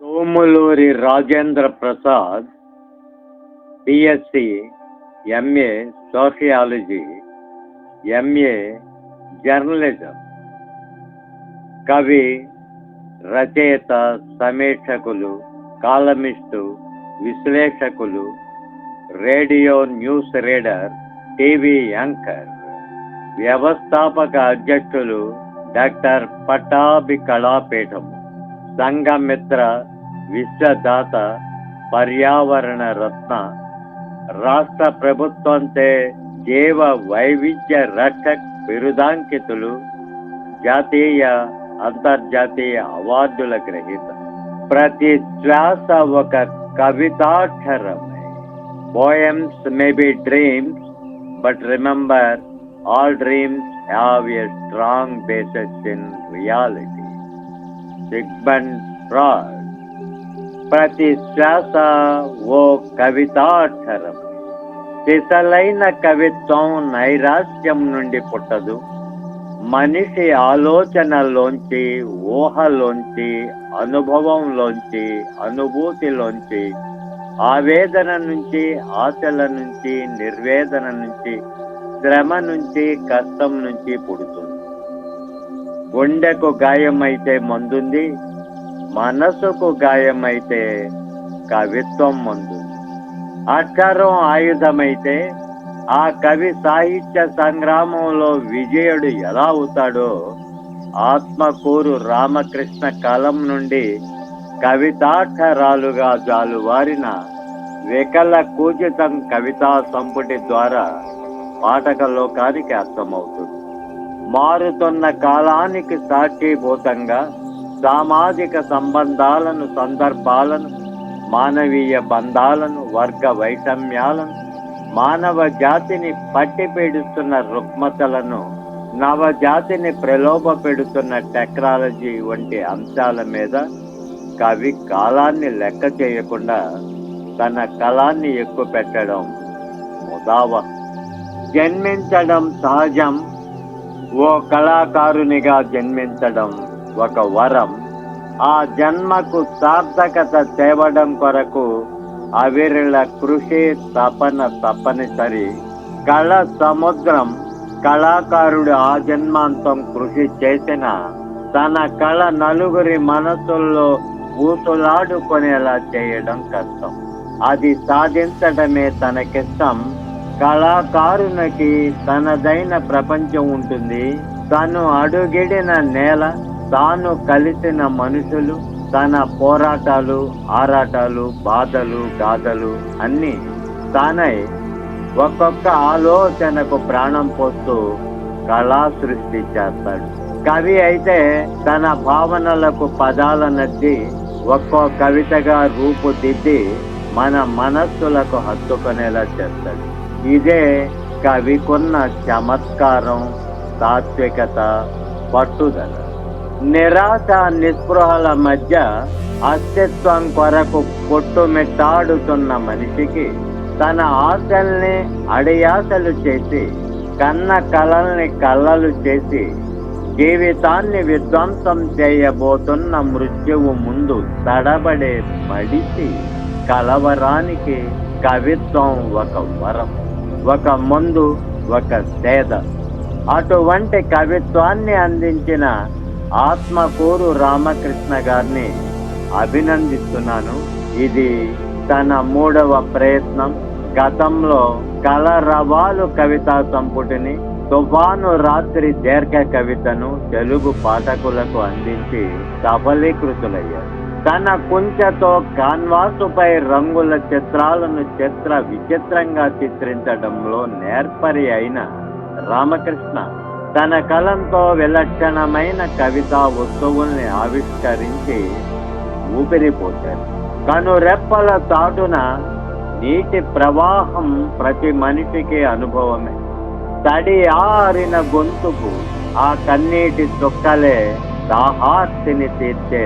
Somuluri Rajendra Prasad BSc MA sociology MA journalism. కవి రచయిత సమీక్షకులు కాలమిస్టు విశ్లేషకులు radio news reader TV anchor వ్యవస్థాపక అధ్యక్షులు డాక్టర్ పట్టాభి కళాపీఠము. సంఘమిత్ర విశ్వదాత పర్యావరణ రత్న. రాష్ట్ర ప్రభుత్వంచే జీవ వైవిధ్య రక్షక్ బిరుదాంకితులు. జాతీయ అంతర్జాతీయ అవార్డుల గ్రహీత. ప్రతి శ్వాస ఒక కవితాక్షరమే. Poems may be dreams but remember all dreams have a strong bases in reality Sigmund Freud ప్రతి శ్వాస ఓ కవితాక్షరం సిసలైన కవిత్వం నైరాశ్యం నుండి పుట్టదు। మనిషి ఆలోచనలోంచి ఊహలోంచి అనుభవంలోంచి అనుభూతిలోంచి ఆవేదన నుంచి ఆశల నుంచి నిర్వేదన నుంచి శ్రమ నుంచి కష్టం నుంచి పుడుతుంది. గుండెకు గాయమైతే మందుంది మనసుకు గాయమైతే కవిత్వం మందు అక్షరం ఆయుధమైతే ఆ కవి సాహిత్య సంగ్రామంలో విజయుడు ఎలా అవుతాడో ఆత్మకూరు రామకృష్ణ కలం నుండి కవితాక్షరాలుగా జాలువారిన వికల కూచితం కవితా సంపుటి ద్వారా పాఠక లోకానికి అర్థమవుతుంది. మారుతున్న కాలానికి సాక్షిభూతంగా సామాజిక సంబంధాలను సందర్భాలను మానవీయ బంధాలను వర్గ వైషమ్యాలను మానవ జాతిని పట్టి పీడిస్తున్న రుగ్మతలను నవజాతిని ప్రలోభ పెడుతున్న టెక్నాలజీ వంటి అంశాల మీద కవి కాలాన్ని లెక్క చేయకుండా తన కళాన్ని ఎక్కువ పెట్టడం ముదావ జన్మించడం సహజం ఓ కళాకారునిగా జన్మించడం ఒక వరం. ఆ జన్మకు సార్థకత తేవడం కొరకు అవిరళ కృషి తపన తప్పనిసరి. కళ సముద్రం. కళాకారుడు ఆ జన్మాంతం కృషి చేసిన తన కళ నలుగురి మనసుల్లో ఊసులాడుకునేలా చేయడం కష్టం. అది సాధించడమే తనకిష్టం. కళాకారునికి తనదైన ప్రపంచం ఉంటుంది. తను అడుగిడిన నేల తాను కలిసిన మనుషులు తన పోరాటాలు ఆరాటాలు బాధలు గాథలు అన్ని తానై ఒక్కొక్క ఆలోచనకు ప్రాణం పోస్తూ కళా సృష్టి చేస్తాడు. కవి అయితే తన భావనలకు పదాల నద్ది ఒక్కో కవితగా రూపుదిద్ది మన మనస్సులకు హత్తుకునేలా చేస్తాడు. ఇదే కవికున్న చమత్కారం సాత్వికత పట్టుదల. నిరాశ నిస్పృహల మధ్య అస్తిత్వం కొరకు కొట్టుమిట్టాడుతున్న మనిషికి తన ఆశల్ని అడియాసలు చేసి కన్న కలల్ని కళ్ళలు చేసి జీవితాన్ని విధ్వంసం చేయబోతున్న మృత్యువు ముందు తడబడే మడిసి కలవరానికి కవిత్వం ఒక వరం. ఒక మందు ఒక సేద. అటువంటి కవిత్వాన్ని అందించిన ఆత్మకూరు రామకృష్ణ గారిని అభినందిస్తున్నాను. ఇది తన మూడవ ప్రయత్నం. గతంలో కలరవాలు కవితా సంపుటిని తుఫాను రాత్రి దీర్ఘ కవితను తెలుగు పాఠకులకు అందించి సఫలీకృతులయ్యారు. తన కుంచెతో కాన్వాసుపై రంగుల చిత్రాలను చిత్ర విచిత్రంగా చిత్రించడంలో నేర్పరి అయిన రామకృష్ణ తన కలంతో విలక్షణమైన కవితా వస్తువుల్ని ఆవిష్కరించి ఊపిరిపోశారు కనురెప్పల చాటున నీటి ప్రవాహం ప్రతి మనిషికి అనుభవమే. తడి ఆరిన గొంతుకు ఆ కన్నీటి చుక్కలే దాహార్తిని తీర్చే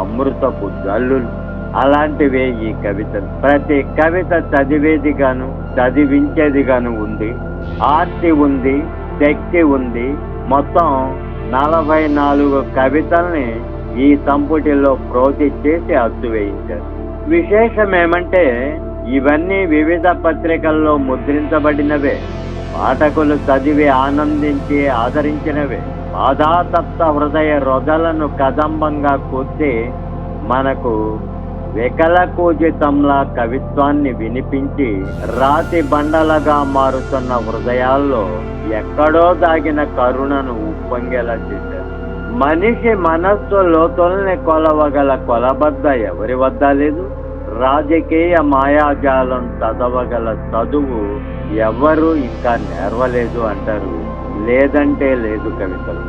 అమృతపు జల్లులు. అలాంటివే ఈ కవితలు ప్రతి కవిత చదివేదిగాను చదివించేదిగాను ఉంది. ఆర్తి ఉంది శక్తి ఉంది. మొత్తం నలభై నాలుగు కవితల్ని ఈ సంపుటిలో ప్రోతి చేసి అచ్చువేయించారు విశేషం ఏమంటే ఇవన్నీ వివిధ పత్రికల్లో ముద్రించబడినవే. పాఠకులు చదివి ఆనందించి ఆదరించినవే. బాధాతప్త హృదయ రొదలను కదంబంగా కూర్చి మనకు వికలకూజితంలా కవిత్వాన్ని వినిపించి రాతి బండలగా మారుతున్న హృదయాల్లో ఎక్కడో దాగిన కరుణను ఉప్పొంగేలా చేశారు. మనిషి మనస్సు లోతుల్ని కొలవగల కొలబద్ద ఎవరి వద్ద లేదు? రాజకీయ మాయాజాలం చదవగల చదువు ఎవరు ఇంకా నేర్వలేదు అంటారు. లేదంటే లేదు కవితలు.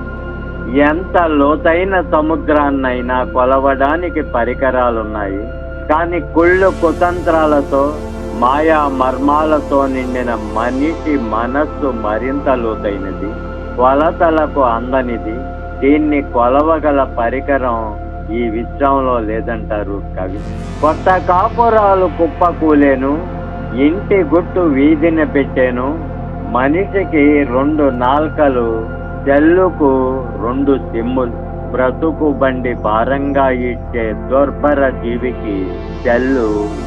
ఎంత లోతైన సముద్రాన్నైనా కొలవడానికి పరికరాలున్నాయి. కానీ కుళ్ళు కుతంత్రాలతో మాయా మర్మాలతో నిండిన మనిషి మనస్సు మరింత లోతైనది కొలతలకు అందనిది దీన్ని కొలవగల పరికరం ఈ విశ్వంలో లేదంటారు కవి. కొత్త కాపురాలు కుప్పకూలేను ఇంటి గుట్టు వీధిని పెట్టాను మనిషికి రెండు నాల్కలు చెల్లుకు రెండు సిమ్ములు బ్రతుకు బండి భారంగా ఇచ్చే దుర్భర జీవికి చెల్లు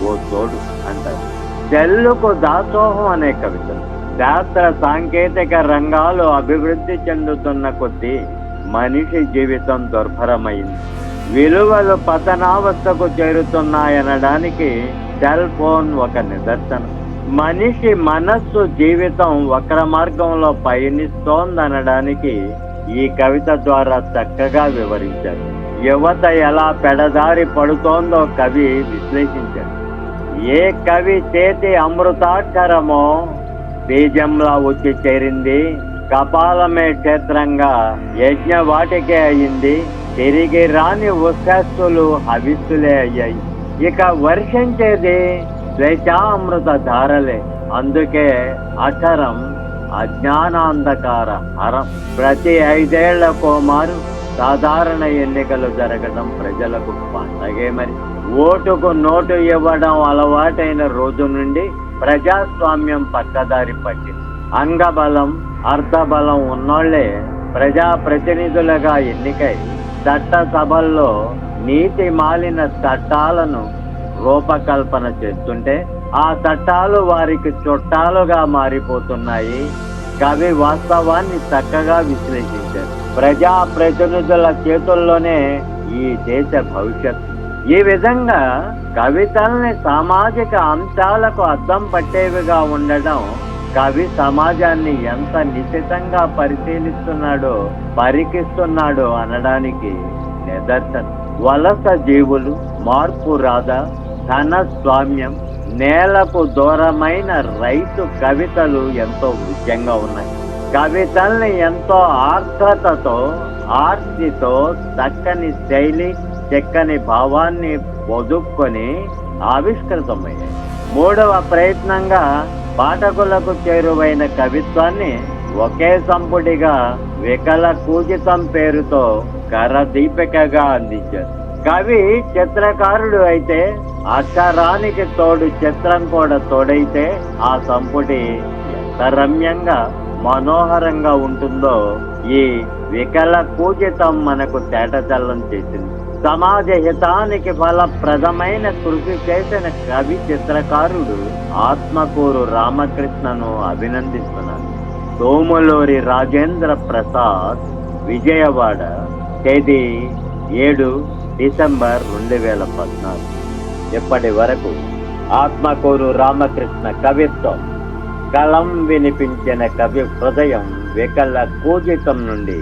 ఓ తోడు అంటారు. చెల్లుకు దాసోహం అనే కవితలు శాస్త్ర సాంకేతిక రంగాలు అభివృద్ధి చెందుతున్న కొద్దీ మనిషి జీవితం దుర్భరమైంది. విలువలు పతనావస్థకు చేరుతున్నాయనడానికి సెల్ ఫోన్ ఒక నిదర్శనం. మనిషి మనస్సు జీవితం వక్ర మార్గంలో పయనిస్తోందనడానికి ఈ కవిత ద్వారా చక్కగా వివరించారు. యువత ఎలా పెడదారి పడుతోందో కవి విశ్లేషించారు. ఏ కవి చేతి అమృతాక్షరమో బీజంలా వచ్చి చేరింది కపాలమే క్షేత్రంగా యజ్ఞవాటికే అయింది తిరిగి రాని ఉత్సస్తులు హవిస్సులే అయ్యాయి. ఇక వర్షించేది స్వేచ్ఛామృత ధారలే అందుకే అక్షరం అజ్ఞానాంధకార హరం ప్రతి ఐదేళ్ళకో మారు సాధారణ ఎన్నికలు జరగడం ప్రజలకు పండగే మరి. ఓటుకు నోటు ఇవ్వడం అలవాటైన రోజు నుండి ప్రజాస్వామ్యం పక్కదారి పట్టింది అంగబలం అర్థబలం ఉన్నోళ్ళే ప్రజా ప్రతినిధులుగా ఎన్నికై చట్ట సభల్లో నీతి మాలిన చట్టాలను రూపకల్పన చేస్తుంటే ఆ చట్టాలు వారికి చుట్టాలుగా మారిపోతున్నాయి. కవి వాస్తవాన్ని చక్కగా విశ్లేషించారు. ప్రజా ప్రతినిధుల చేతుల్లోనే ఈ దేశ భవిష్యత్. ఈ విధంగా కవితల్ని సామాజిక అంశాలకు అద్దం పట్టేవిగా ఉండడం కవి సమాజాన్ని ఎంత నిశితంగా పరిశీలిస్తున్నాడో పరికిస్తున్నాడో అనడానికి నిదర్శనం. వలస జీవులు మార్పు రాదా? ధన స్వామ్యం నేలకు దూరమైన రైతు కవితలు ఎంతో ముఖ్యంగా ఉన్నాయి. కవితల్ని ఎంతో ఆర్ద్రతతో ఆర్తితో చక్కని శైలి చక్కని భావాన్ని పొదుక్కొని ఆవిష్కృతమయ్యాయి. మూడవ ప్రయత్నంగా పాఠకులకు చేరువైన కవిత్వాన్ని ఒకే సంపుటిగా వికల కూజితం పేరుతో కరదీపికగా అందించారు. కవి చిత్రకారుడు అయితే అక్షరానికి తోడు చిత్రం కూడా తోడైతే ఆ సంపుటి ఎంత రమ్యంగా మనోహరంగా ఉంటుందో ఈ వికల పూజితం మనకు తేటతెల్లం చేసింది. సమాజ హితానికి ఫలప్రదమైన కృషి చేసిన కవి చిత్రకారుడు ఆత్మకూరు రామకృష్ణను అభినందిస్తున్నాను. సోములూరి రాజేంద్ర ప్రసాద్ విజయవాడ తేదీ ఏడు డిసెంబర్ రెండు వేల పద్నాలుగు. ఎప్పటి వరకు ఆత్మకూరు రామకృష్ణ కవిత్వం కలం వినిపించిన కవి హృదయం వికల కూజితం నుండి